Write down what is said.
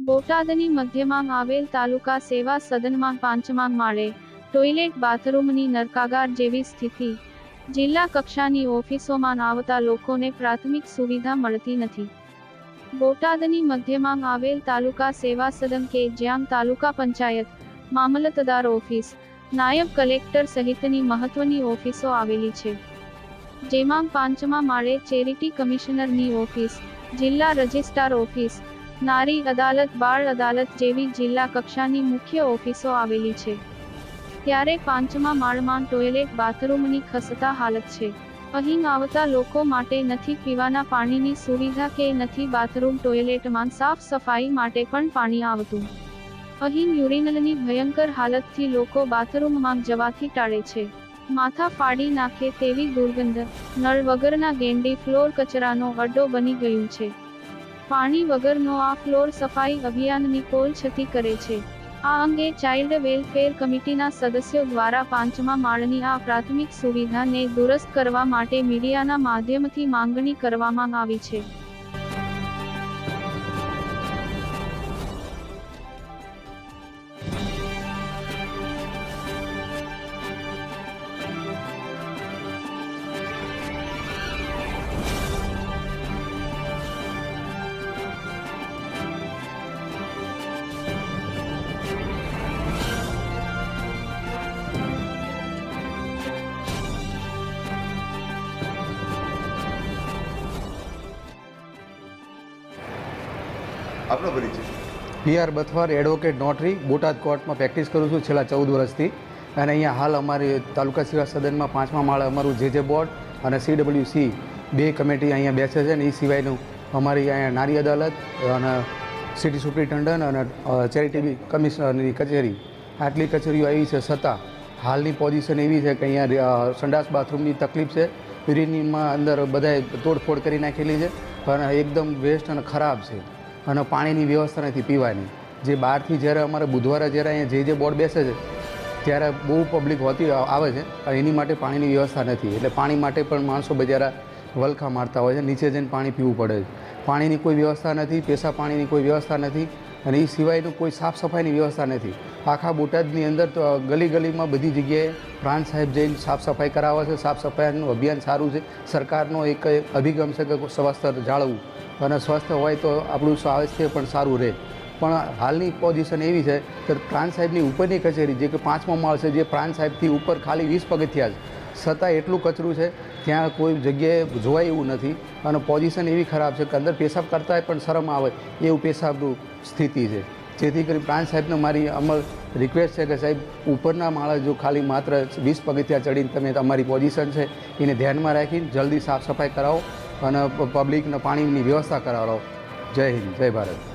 બોટાદની મધ્યમાં આવેલ તાલુકા સેવા સદનમાં પાંચમા માળે ટોયલેટ, બાથરૂમની નરકાગાર જેવી સ્થિતિ. જિલ્લા કક્ષાની ઓફિસોમાં આવતા લોકોને પ્રાથમિક સુવિધા મળતી નથી. બોટાદની મધ્યમાં આવેલ તાલુકા સેવા સદન કે જ્યાં તાલુકા પંચાયત, મામલતદાર ઓફિસ, નાયબ કલેક્ટર સહિતની મહત્વની ઓફિસો આવેલી છે. જેમાં પાંચમા માળે ચેરિટી કમિશનરની ઓફિસ, જિલ્લા રજિસ્ટ્રાર ઓફિસ નારી અદાલત, બાળ અદાલત જેવી જિલ્લા કક્ષાની મુખ્ય ઓફિસો આવેલી છે. ત્યારે પાંચમા માળમાં ટોયલેટ, બાથરૂમની ખસતા હાલત છે. અહીં આવતા લોકો માટે નથી પીવાના પાણીની સુવિધા કે નથી બાથરૂમ, ટોયલેટમાં સાફ સફાઈ માટે પણ પાણી આવતું. અહીં યુરિનલની ભયંકર હાલતથી લોકો બાથરૂમમાં જવાથી ટાળે છે. માથા ફાડી નાખે તેવી દુર્ગંધ, નળ વગરના ગેંડી, ફ્લોર કચરાનો અડ્ડો બની ગયું છે. પાણી વગરનો આ ફ્લોર સફાઈ અભિયાનની કોલ છતી કરે છે. આ અંગે ચાઇલ્ડ વેલફેર કમિટીના સદસ્યો દ્વારા પાંચમા માળની આ પ્રાથમિક સુવિધાને દુરસ્ત કરવા માટે મીડિયાના માધ્યમથી માંગણી કરવામાં આવી છે. આપનો પરિચય. P R Bathwar advocate notary Botad કોર્ટમાં પ્રેક્ટિસ કરું છું છેલ્લા ચૌદ વર્ષથી. અને અહીંયા હાલ અમારી તાલુકા સેવા સદનમાં પાંચમા માળે અમારું જે જે બોર્ડ અને સીડબ્લ્યુસી બે કમિટી અહીંયા બેસે છે ને એ સિવાયનું અમારી અહીંયા નારી અદાલત અને સિટી સુપ્રિન્ટેન્ડન્ટ અને ચેરિટેબલ કમિશનરની કચેરી. આટલી કચેરીઓ આવી છે છતાં હાલની પોઝિશન એવી છે કે અહીંયા સંડાસ બાથરૂમની તકલીફ છે. યુરિનમાં અંદર બધાએ તોડફોડ કરી નાખેલી છે પણ એકદમ વેસ્ટ અને ખરાબ છે. અને પાણીની વ્યવસ્થા નથી, પીવાની. જે બહારથી જ્યારે અમારે બુધવારે જ્યારે અહીંયા જે જે બોર્ડ બેસે છે, ત્યારે બહુ પબ્લિક હોતી આવે છે એની માટે પાણીની વ્યવસ્થા નથી. એટલે પાણી માટે પણ માણસો બજારા વલખા મારતા હોય છે, નીચે જઈને પાણી પીવું પડે છે. પાણીની કોઈ વ્યવસ્થા નથી પેશા પાણીની કોઈ વ્યવસ્થા નથી અને એ સિવાયનું કોઈ સાફ સફાઈની વ્યવસ્થા નથી. આખા બોટાદની અંદર તો ગલી ગલીમાં બધી જગ્યાએ પ્રાંત સાહેબ જઈને સાફ સફાઈ કરાવે છે. સાફ સફાઈનું અભિયાન સારું છે. સરકારનો એક અભિગમ છે કે સ્વસ્થ જાળવવું અને સ્વસ્થ હોય તો આપણું સ્વાસ્થ્ય પણ સારું રહે. પણ હાલની પોઝિશન એવી છે કે પ્રાંત સાહેબની ઉપરની કચેરી, જે કે પાંચમો માળ છે, જે પ્રાંત સાહેબથી ઉપર ખાલી વીસ પગથિયા છે છતાં એટલું કચરું છે, ત્યાં કોઈ જગ્યાએ જોવાય એવું નથી. અને પોઝિશન એવી ખરાબ છે કે અંદર પેશાબ કરતાંય પણ શરમ આવે એવું પેશાબનું સ્થિતિ છે. જેથી કરી પ્રાંત સાહેબને મારી અમલ રિક્વેસ્ટ છે કે સાહેબ, ઉપરના માળા જો ખાલી માત્ર વીસ પગથિયા ચડીને તમે તમારી પોઝિશન છે, એને ધ્યાનમાં રાખીને જલ્દી સાફ સફાઈ કરાવો અને પબ્લિકને પાણીની વ્યવસ્થા કરાવો. જય હિન્દ, જય ભારત.